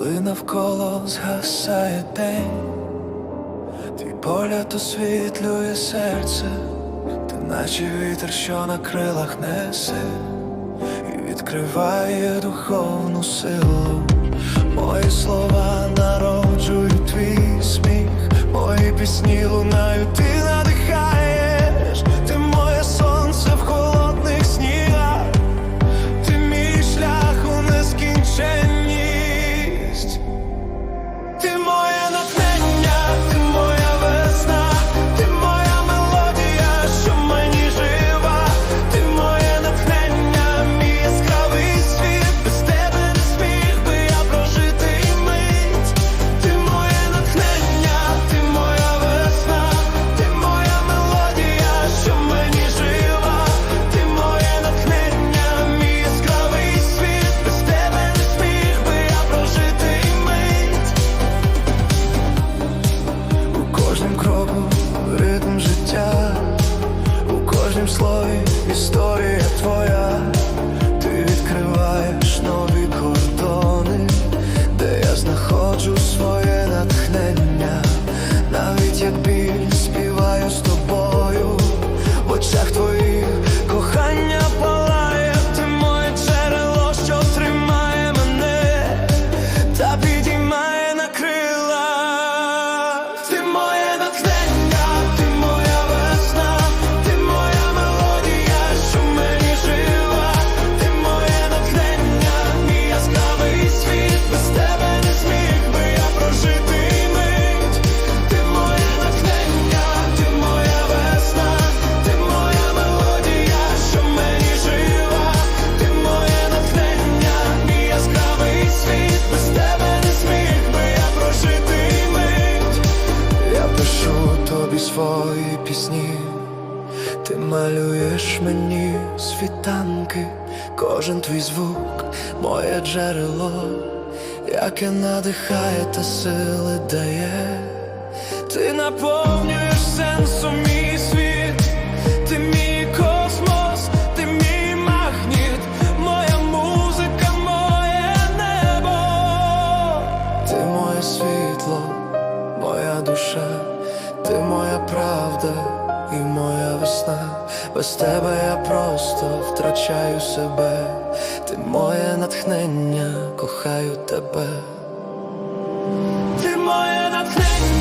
коли навколо згасає день, твій погляд освітлює серце, ти наче вітер, що на крилах несе, і відкриває духовну силу. Мої слова народжують твій сміх, мої пісні лунають, ти надихаєш, the story. Свої пісні, ти малюєш мені світанки, кожен твій звук, моє джерело, яке надихає та сили дає. Ти наповнюєш сенсом мій світ, ти мій космос, ти мій магніт, моя музика, моє небо, ти моє світло, моя душа, ти моя правда і моя весна. Без тебе я просто втрачаю себе, ти моє натхнення, кохаю тебе. Ти моє натхнення.